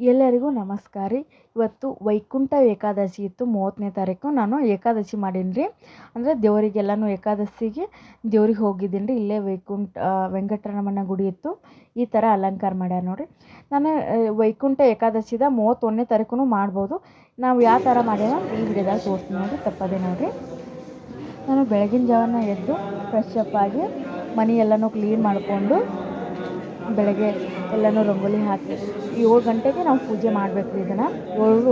ಎಲ್ಲರಿಗೂ ನಮಸ್ಕಾರ ರೀ. ಇವತ್ತು ವೈಕುಂಠ ಏಕಾದಶಿ ಇತ್ತು, ಮೂವತ್ತನೇ ತಾರೀಕು. ನಾನು ಏಕಾದಶಿ ಮಾಡೀನಿ ರೀ. ಅಂದರೆ ದೇವರಿಗೆಲ್ಲನೂ ಏಕಾದಶಿಗೆ ದೇವ್ರಿಗೆ ಹೋಗಿದ್ದೀನಿ ರೀ. ಇಲ್ಲೇ ವೈಕುಂಠ ವೆಂಕಟರಮಣ ಗುಡಿ ಇತ್ತು. ಈ ಥರ ಅಲಂಕಾರ ಮಾಡ್ಯಾರ ನೋಡಿರಿ. ನಾನು ವೈಕುಂಠ ಏಕಾದಶಿದ ಮೂವತ್ತೊಂದನೇ ತಾರೀಕು ಮಾಡ್ಬೋದು. ನಾವು ಯಾವ ಥರ ಮಾಡ್ಯಾರ ಈ ವಿಡಿಯೋದಾಗ ತೋರಿಸ್ತೀನಿ ನೋಡಿ ತಪ್ಪದೇ ನೋಡಿರಿ. ನಾನು ಬೆಳಗಿನ ಜಾವನ ಎದ್ದು ಫ್ರೆಶ್ ಅಪ್ ಆಗಿ ಮನೆ ಎಲ್ಲನೂ ಕ್ಲೀನ್ ಮಾಡಿಕೊಂಡು ಬೆಳಗ್ಗೆ ಎಲ್ಲನೂ ರಂಗೋಲಿ ಹಾಕಿ ಏಳು ಗಂಟೆಗೆ ನಾವು ಪೂಜೆ ಮಾಡಬೇಕು ರೀ ಇದನ್ನು.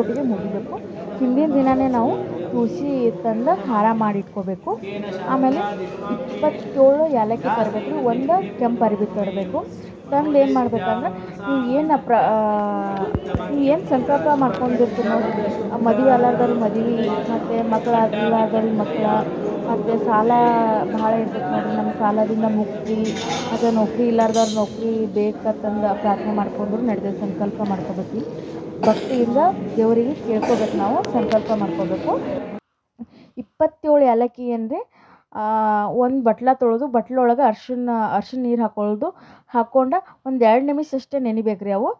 ಒಟ್ಟಿಗೆ ಮುಗಿಬೇಕು. ಹಿಂದಿನ ದಿನವೇ ನಾವು ತುಳಸಿ ತಂದು ಹಾರ ಮಾಡಿ ಇಟ್ಕೋಬೇಕು ಆಮೇಲೆ ಇಪ್ಪತ್ತೇಳು ಏಲಕ್ಕಿ ತರಬೇಕು ಒಂದು ಕೆಂಪು ಅರಿವಿ ತರಬೇಕು. ತಂದು ಏನು ಮಾಡ್ಬೇಕಂದ್ರೆ ನೀವು ಏನು ಪ್ರ ನೀವು ಏನು ಸಂಕಲ್ಪ ಮಾಡ್ಕೊಂಡಿರ್ತೀರಿ ನೋಡಿ. ಮದುವೆ ಅಲ್ಲಾರ್ದವ್ರಿಗೆ ಮದುವೆ, ಮತ್ತು ಮಕ್ಕಳ ಆಗ್ಲಾರ್ದವ್ರಿಗೆ ಮಕ್ಕಳ ಮತ್ತು ಸಾಲ ಭಾಳ ಇರ್ತೈತೆ ನೋಡಿ. ನಮ್ಮ ಸಾಲದಿಂದ ಮುಕ್ತಿ, ಮತ್ತು ನೌಕರಿ ಇಲ್ಲಾರ್ದವ್ರು ನೌಕರಿ ಬೇಕಂತಂದು ಪ್ರಾರ್ಥನೆ ಮಾಡ್ಕೊಂಡ್ರು, ನಡೆದ ಸಂಕಲ್ಪ ಮಾಡ್ಕೋಬೇಕು. ಭಕ್ತಿಯಿಂದ ದೇವರಿಗೆ ಕೇಳ್ಕೊಬೇಕು ನಾವು, ಸಂಕಲ್ಪ ಮಾಡ್ಕೋಬೇಕು. ಇಪ್ಪತ್ತೇಳು ಏಲಕ್ಕಿ ಅಂದರೆ ಒಂದು ಬಟ್ಲ ತೊಳೆದು ಬಟ್ಲೊಳಗೆ ಅರ್ಶಿಣ ಅರ್ಶಿಣ ನೀರು ಹಾಕೊಳ್ಳೋದು ಹಾಕ್ಕೊಂಡು ಒಂದು ಎರಡು ನಿಮಿಷ ಅಷ್ಟೇ ನೆನಿಬೇಕು ರೀ ಅವು.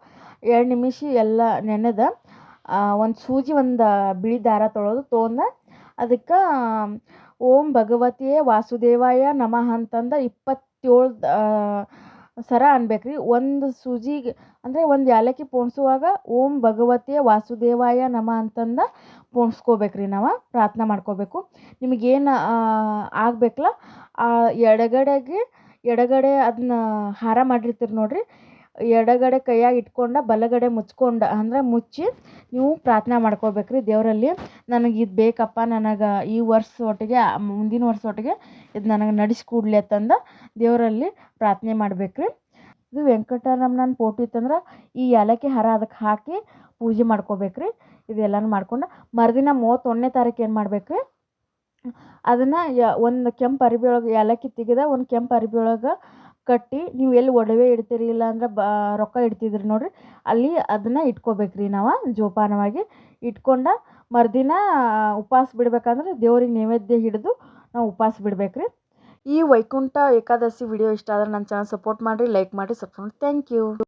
ಎರಡು ನಿಮಿಷ ಎಲ್ಲ ನೆನೆದ ಒಂದು ಸೂಜಿ ಒಂದು ಬಿಳಿ ದಾರ ತೊಳೆದು ತೊಗೊಂಡು ಅದಕ್ಕೆ, ಓಂ ಭಗವತಿಯೇ ವಾಸುದೇವಾಯ ನಮಃ ಅಂತಂದು ಇಪ್ಪತ್ತೇಳು ಸರ ಅನ್ಬೇಕು ರೀ ಒಂದು ಸೂಜಿಗೆ ಅಂದರೆ ಒಂದು ಏಲಕ್ಕಿ ಪೋಣಿಸುವಾಗ ಓಂ ಭಗವತಿಯ ವಾಸುದೇವಾಯ ನಮ ಅಂತಂದು ಪೋಣಿಸ್ಕೋಬೇಕು ರೀ ನಾವು, ಪ್ರಾರ್ಥನೆ ಮಾಡ್ಕೋಬೇಕು. ನಿಮಗೇನು ಆಗಬೇಕಲ್ಲ, ಆ, ಎಡಗಡೆಗೆ, ಎಡಗಡೆ ಅದನ್ನ ಹಾರ ಮಾಡಿರ್ತೀರಿ ನೋಡಿರಿ. ಎಡಗಡೆ ಕೈಯಾಗ ಇಟ್ಕೊಂಡು, ಬಲಗಡೆ ಮುಚ್ಕೊಂಡು ಅಂದ್ರೆ ಮುಚ್ಚಿ ನೀವು ಪ್ರಾರ್ಥನೆ ಮಾಡ್ಕೋಬೇಕು ರೀ ದೇವರಲ್ಲಿ. ನನಗೆ ಇದು ಬೇಕಪ್ಪ, ನನಗೆ ಈ ವರ್ಷ ಒಟ್ಟಿಗೆ ಮುಂದಿನ ವರ್ಷ ಒಟ್ಟಿಗೆ ಇದು ನನಗೆ ನಡೆಸ್ಕೊಡ್ಲಿ ಅಂತಂದ ದೇವರಲ್ಲಿ ಪ್ರಾರ್ಥನೆ ಮಾಡ್ಬೇಕು ರೀ ಇದು ವೆಂಕಟರಮಣನ ಫೋಟೋ ಇತ್ತಂದ್ರೆ ಈ ಏಲಕ್ಕಿ ಹರ ಅದಕ್ಕೆ ಹಾಕಿ ಪೂಜೆ ಮಾಡ್ಕೋಬೇಕು ರೀ ಇದೆಲ್ಲನೂ ಮಾಡ್ಕೊಂಡು, ಮರುದಿನ ಮೂವತ್ತೊಂದನೇ ತಾರೀಕು ಏನು ಮಾಡ್ಬೇಕು ರೀ ಅದನ್ನು ಒಂದು ಕೆಂಪು ಅರಿವಿ ಒಳಗೆ, ಏಲಕ್ಕಿ ತೆಗೆದ ಒಂದು ಕೆಂಪು ಅರಿಬಿ ಒಳಗೆ ಕಟ್ಟಿ ನೀವು ಎಲ್ಲಿ ಒಡವೆ ಇಡ್ತೀರಿ ಇಲ್ಲಾಂದ್ರೆ ಬ ರೊಕ್ಕ ಇಡ್ತಿದ್ರಿ ನೋಡಿರಿ. ಅಲ್ಲಿ ಅದನ್ನು ಇಟ್ಕೋಬೇಕು ರೀ ನಾವು ಜೋಪಾನವಾಗಿ. ಇಟ್ಕೊಂಡು ಮರುದಿನ ಉಪವಾಸ ಬಿಡ್ಬೇಕಂದ್ರೆ ದೇವ್ರಿಗೆ ನೈವೇದ್ಯ ಹಿಡಿದು ನಾವು ಉಪವಾಸ ಬಿಡ್ಬೇಕು ರೀ ಈ ವೈಕುಂಠ ಏಕಾದಶಿ ವಿಡಿಯೋ ಇಷ್ಟ ಆದರೆ ನನ್ನ ಚಾನಲ್ ಸಪೋರ್ಟ್ ಮಾಡಿರಿ ಲೈಕ್ ಮಾಡಿ ಸಬ್ಸ್ಕ್ರೈಬ್ ಥ್ಯಾಂಕ್ ಯು